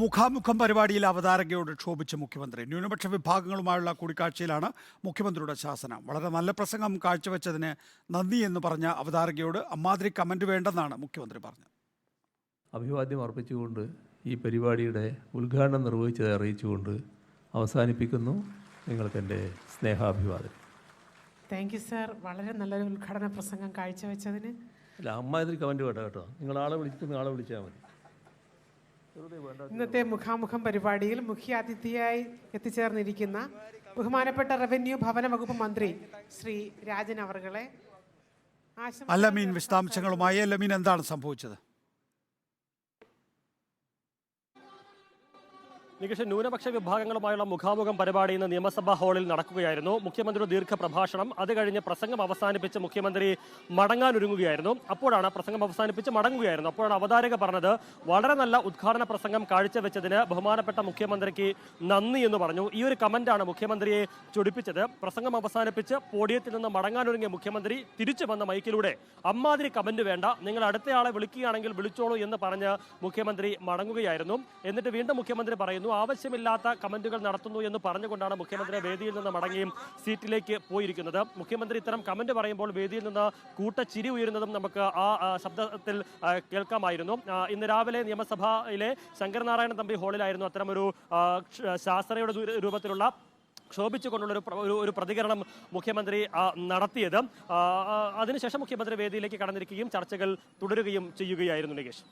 മുഖാമുഖം പരിപാടിയിൽ അവതാരകയോട് ക്ഷോഭിച്ച മുഖ്യമന്ത്രി. ന്യൂനപക്ഷ വിഭാഗങ്ങളുമായുള്ള കൂടിക്കാഴ്ചയിലാണ് മുഖ്യമന്ത്രിയുടെ ശാസനം. വളരെ നല്ല പ്രസംഗം കാഴ്ചവെച്ചതിന് നന്ദി എന്ന് പറഞ്ഞ അവതാരകയോട് അമ്മാതിരി കമന്റ് വേണ്ടെന്നാണ് മുഖ്യമന്ത്രി പറഞ്ഞത്. അഭിവാദ്യം അർപ്പിച്ചുകൊണ്ട് ഈ പരിപാടിയുടെ ഉദ്ഘാടനം നിർവഹിച്ചത് അറിയിച്ചുകൊണ്ട് അവസാനിപ്പിക്കുന്നു നിങ്ങൾക്ക് എന്റെ സ്നേഹാഭിവാദം താങ്ക് യു സാർ വളരെ നല്ലൊരു ഉദ്ഘാടന പ്രസംഗം കാഴ്ചവെച്ചതിന്. അല്ല അമ്മാതിരി കമന്റ് വേണ്ട കേട്ടോ. നിങ്ങൾ ആളെ വിളിച്ചിട്ട് ആളെ വിളിച്ചാൽ മതി. ഇന്നത്തെ മുഖാമുഖം പരിപാടിയിൽ മുഖ്യാതിഥിയായി എത്തിച്ചേർന്നിരിക്കുന്ന ബഹുമാനപ്പെട്ട റവന്യൂ ഭവന വകുപ്പ് മന്ത്രി ശ്രീ രാജൻ അവർകളെ ആശംസ അല്ലമീൻ വിശദാംശങ്ങളുമായി. അല്ലമീൻ എന്താണ് സംഭവിച്ചത്? നികേഷ് ന്യൂനപക്ഷ വിഭാഗങ്ങളുമായുള്ള മുഖാമുഖം പരിപാടി ഇന്ന് നിയമസഭാ ഹാളിൽ നടക്കുകയായിരുന്നു. മുഖ്യമന്ത്രിയുടെ ദീർഘ പ്രഭാഷണം അത് കഴിഞ്ഞ് പ്രസംഗം അവസാനിപ്പിച്ച് മുഖ്യമന്ത്രി മടങ്ങാനൊരുങ്ങുകയായിരുന്നു. അപ്പോഴാണ് പ്രസംഗം അവസാനിപ്പിച്ച് മടങ്ങുകയായിരുന്നു. അപ്പോഴാണ് അവതാരക പറഞ്ഞത് വളരെ നല്ല ഉദ്ഘാടന പ്രസംഗം കാഴ്ചവെച്ചതിന് ബഹുമാനപ്പെട്ട മുഖ്യമന്ത്രിക്ക് നന്ദി എന്ന് പറഞ്ഞു. ഈ ഒരു കമന്റാണ് മുഖ്യമന്ത്രിയെ ചൊടിപ്പിച്ചത്. പ്രസംഗം അവസാനിപ്പിച്ച് പോഡിയത്തിൽ നിന്ന് മടങ്ങാനൊരുങ്ങിയ മുഖ്യമന്ത്രി തിരിച്ചു വന്ന മൈക്കിലൂടെ അമ്മാതിരി കമന്റ് വേണ്ട നിങ്ങൾ അടുത്തയാളെ വിളിക്കുകയാണെങ്കിൽ വിളിച്ചോളൂ എന്ന് പറഞ്ഞ് മുഖ്യമന്ത്രി മടങ്ങുകയായിരുന്നു. എന്നിട്ട് വീണ്ടും മുഖ്യമന്ത്രി പറയുന്നു ആവശ്യമില്ലാത്ത കമന്റുകൾ നടത്തുന്നു എന്ന് പറഞ്ഞുകൊണ്ടാണ് മുഖ്യമന്ത്രി വേദിയിൽ നിന്ന് മടങ്ങിയും സീറ്റിലേക്ക് പോയിരിക്കുന്നത്. മുഖ്യമന്ത്രി ഇത്തരം കമന്റ് പറയുമ്പോൾ വേദിയിൽ നിന്ന് കൂട്ടച്ചിരി ഉയരുന്നതും നമുക്ക് ആ ശബ്ദത്തിൽ കേൾക്കാമായിരുന്നു. ഇന്ന് രാവിലെ നിയമസഭയിലെ ശങ്കരനാരായണ തമ്പി ഹാളിലായിരുന്നു അത്തരമൊരു ശാസ്ത്രയുടെ രൂപത്തിലുള്ള ക്ഷോഭിച്ചുകൊണ്ടുള്ള ഒരു ഒരു- പ്രതികരണം മുഖ്യമന്ത്രി നടത്തിയത്. അതിനുശേഷം മുഖ്യമന്ത്രി വേദിയിലേക്ക് കടന്നിരിക്കുകയും ചർച്ചകൾ തുടരുകയും ചെയ്യുകയായിരുന്നു നികേഷ്.